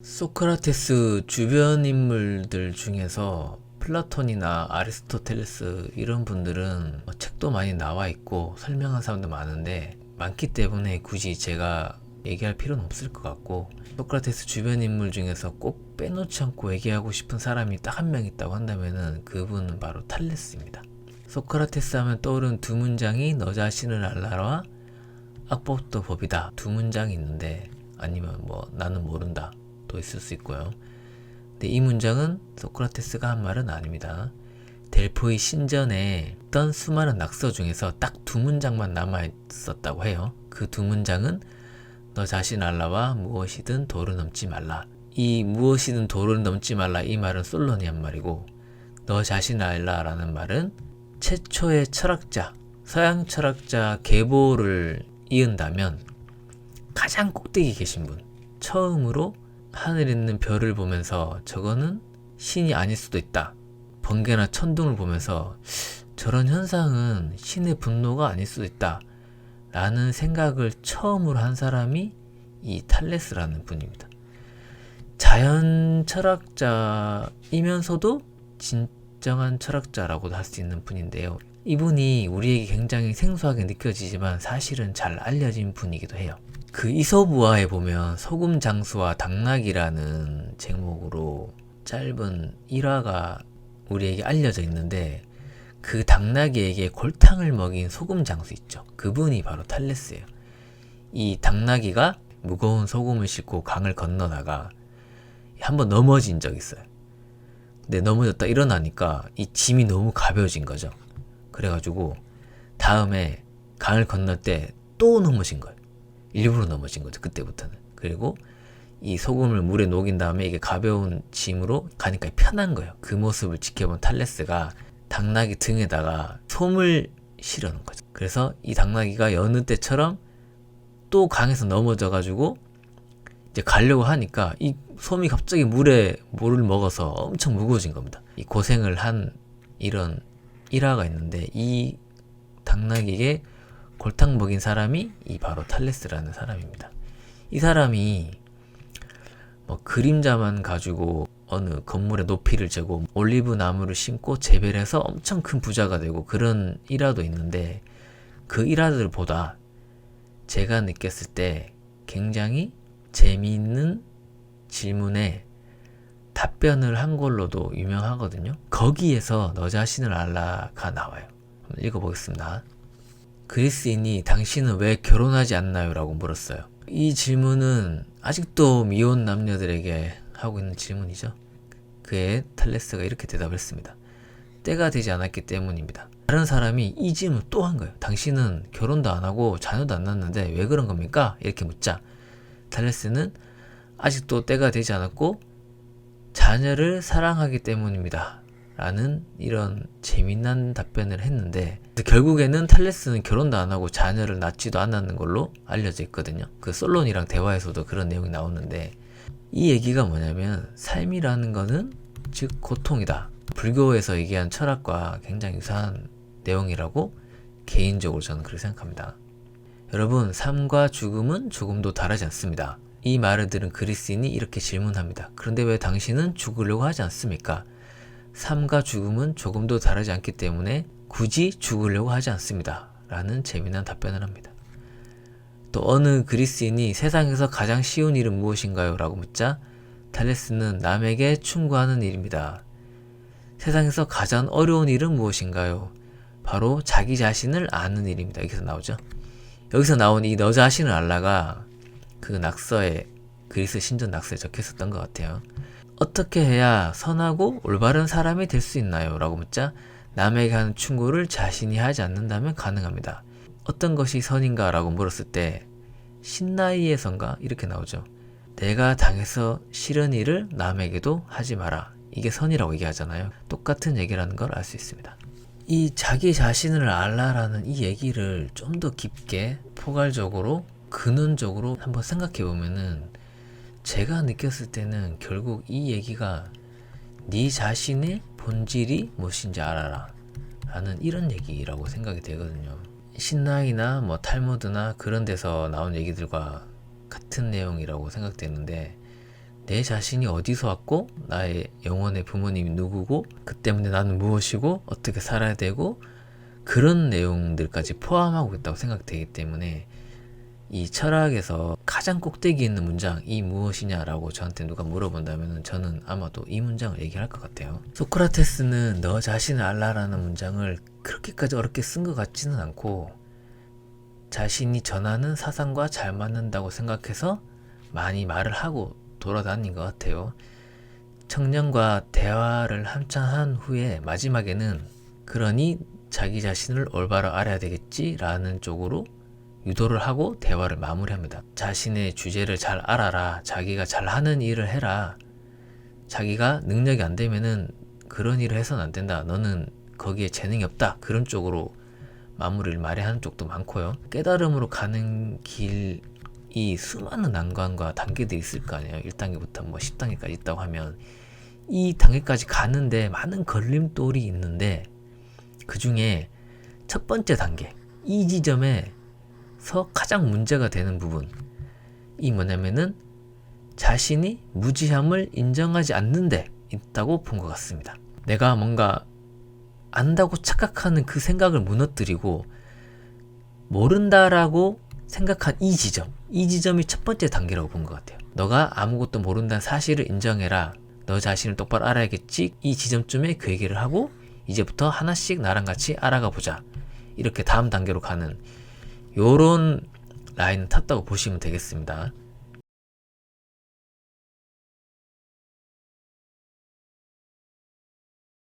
소크라테스 주변 인물들 중에서 플라톤이나 아리스토텔레스 이런 분들은 뭐 책도 많이 나와 있고 설명한 사람도 많은데 많기 때문에 굳이 제가 얘기할 필요는 없을 것 같고 소크라테스 주변 인물 중에서 꼭 빼놓지 않고 얘기하고 싶은 사람이 딱 한 명 있다고 한다면은 그분은 바로 탈레스입니다. 소크라테스 하면 떠오른 두 문장이 너 자신을 알라와 악법도 법이다. 두 문장이 있는데 아니면 뭐 나는 모른다 또 있을 수 있고요. 근데 이 문장은 소크라테스가 한 말은 아닙니다. 델포이 신전에 있던 수많은 낙서 중에서 딱 두 문장만 남아 있었다고 해요. 그 두 문장은 너 자신 알라와 무엇이든 도를 넘지 말라. 이 무엇이든 도를 넘지 말라 이 말은 솔론이 한 말이고 너 자신 알라라는 말은 최초의 철학자 서양 철학자 계보를 이은다면 가장 꼭대기 계신 분 처음으로 하늘에 있는 별을 보면서 저거는 신이 아닐 수도 있다. 번개나 천둥을 보면서 저런 현상은 신의 분노가 아닐 수도 있다. 라는 생각을 처음으로 한 사람이 이 탈레스라는 분입니다. 자연 철학자이면서도 진정한 철학자라고도 할 수 있는 분인데요. 이분이 우리에게 굉장히 생소하게 느껴지지만 사실은 잘 알려진 분이기도 해요. 그 이서부화에 보면 소금 장수와 당나귀라는 제목으로 짧은 일화가 우리에게 알려져 있는데 그 당나귀에게 골탕을 먹인 소금 장수 있죠. 그분이 바로 탈레스예요. 이 당나귀가 무거운 소금을 싣고 강을 건너다가 한번 넘어진 적 있어요. 근데 넘어졌다 일어나니까 이 짐이 너무 가벼워진 거죠. 그래가지고 다음에 강을 건널 때 또 넘어진 거예요. 일부러 넘어진 거죠. 그때부터는. 그리고 이 소금을 물에 녹인 다음에 이게 가벼운 짐으로 가니까 편한 거예요. 그 모습을 지켜본 탈레스가 당나귀 등에다가 솜을 실어 놓은 거죠. 그래서 이 당나귀가 여느 때처럼 또 강에서 넘어져 가지고 이제 가려고 하니까 이 솜이 갑자기 물에 물을 먹어서 엄청 무거워진 겁니다. 이 고생을 한 이런 일화가 있는데 이 당나귀에게 골탕 먹인 사람이 이 바로 탈레스라는 사람입니다. 이 사람이 뭐 그림자만 가지고 어느 건물의 높이를 재고 올리브 나무를 심고 재배를 해서 엄청 큰 부자가 되고 그런 일화도 있는데 그 일화들보다 제가 느꼈을 때 굉장히 재미있는 질문에 답변을 한 걸로도 유명하거든요. 거기에서 너 자신을 알라가 나와요. 한번 읽어보겠습니다. 그리스인이 당신은 왜 결혼하지 않나요? 라고 물었어요. 이 질문은 아직도 미혼 남녀들에게 하고 있는 질문이죠. 그에 탈레스가 이렇게 대답을 했습니다. 때가 되지 않았기 때문입니다. 다른 사람이 이 질문을 또한 거예요. 당신은 결혼도 안 하고 자녀도 안 낳았는데 왜 그런 겁니까? 이렇게 묻자. 탈레스는 아직도 때가 되지 않았고 자녀를 사랑하기 때문입니다. 라는 이런 재미난 답변을 했는데 결국에는 탈레스는 결혼도 안 하고 자녀를 낳지도 않았는 걸로 알려져 있거든요. 그 솔론이랑 대화에서도 그런 내용이 나오는데 이 얘기가 뭐냐면 삶이라는 거는 즉 고통이다. 불교에서 얘기한 철학과 굉장히 유사한 내용이라고 개인적으로 저는 그렇게 생각합니다. 여러분, 삶과 죽음은 조금도 다르지 않습니다. 이 말을 들은 그리스인이 이렇게 질문합니다. 그런데 왜 당신은 죽으려고 하지 않습니까? 삶과 죽음은 조금도 다르지 않기 때문에 굳이 죽으려고 하지 않습니다. 라는 재미난 답변을 합니다. 또 어느 그리스인이 세상에서 가장 쉬운 일은 무엇인가요? 라고 묻자 탈레스는 남에게 충고하는 일입니다. 세상에서 가장 어려운 일은 무엇인가요? 바로 자기 자신을 아는 일입니다. 여기서 나오죠. 여기서 나온 이 너 자신을 알라가 그 낙서에 그리스 신전 낙서에 적혀 있었던 것 같아요. 어떻게 해야 선하고 올바른 사람이 될 수 있나요? 라고 묻자 남에게 하는 충고를 자신이 하지 않는다면 가능합니다. 어떤 것이 선인가? 라고 물었을 때 신나이에선가 이렇게 나오죠. 내가 당해서 싫은 일을 남에게도 하지 마라. 이게 선이라고 얘기하잖아요. 똑같은 얘기라는 걸 알 수 있습니다. 이 자기 자신을 알라라는 이 얘기를 좀 더 깊게 포괄적으로 근원적으로 한번 생각해 보면은 제가 느꼈을 때는 결국 이 얘기가 네 자신의 본질이 무엇인지 알아라 라는 이런 얘기라고 생각이 되거든요. 신나이나 뭐 탈무드나 그런 데서 나온 얘기들과 같은 내용이라고 생각되는데 내 자신이 어디서 왔고 나의 영혼의 부모님이 누구고 그 때문에 나는 무엇이고 어떻게 살아야 되고 그런 내용들까지 포함하고 있다고 생각되기 때문에 이 철학에서 가장 꼭대기에 있는 문장이 무엇이냐라고 저한테 누가 물어본다면 저는 아마도 이 문장을 얘기할 것 같아요. 소크라테스는 너 자신을 알라라는 문장을 그렇게까지 어렵게 쓴 것 같지는 않고 자신이 전하는 사상과 잘 맞는다고 생각해서 많이 말을 하고 돌아다닌 것 같아요. 청년과 대화를 한참 한 후에 마지막에는 그러니 자기 자신을 올바로 알아야 되겠지라는 쪽으로 유도를 하고 대화를 마무리합니다. 자신의 주제를 잘 알아라. 자기가 잘하는 일을 해라. 자기가 능력이 안 되면은 그런 일을 해서는 안 된다. 너는 거기에 재능이 없다. 그런 쪽으로 마무리를 말해하는 쪽도 많고요. 깨달음으로 가는 길 이 수많은 난관과 단계들이 있을 거 아니에요. 1단계부터 뭐 10단계까지 있다고 하면 이 단계까지 가는데 많은 걸림돌이 있는데 그 중에 첫 번째 단계 이 지점에 서 가장 문제가 되는 부분 이 뭐냐면은 자신이 무지함을 인정하지 않는 데 있다고 본 것 같습니다. 내가 뭔가 안다고 착각하는 그 생각을 무너뜨리고 모른다라고 생각한 이 지점, 이 지점이 첫 번째 단계라고 본 것 같아요. 너가 아무것도 모른다는 사실을 인정해라. 너 자신을 똑바로 알아야겠지. 이 지점쯤에 그 얘기를 하고 이제부터 하나씩 나랑 같이 알아가 보자. 이렇게 다음 단계로 가는 요런 라인을 탔다고 보시면 되겠습니다.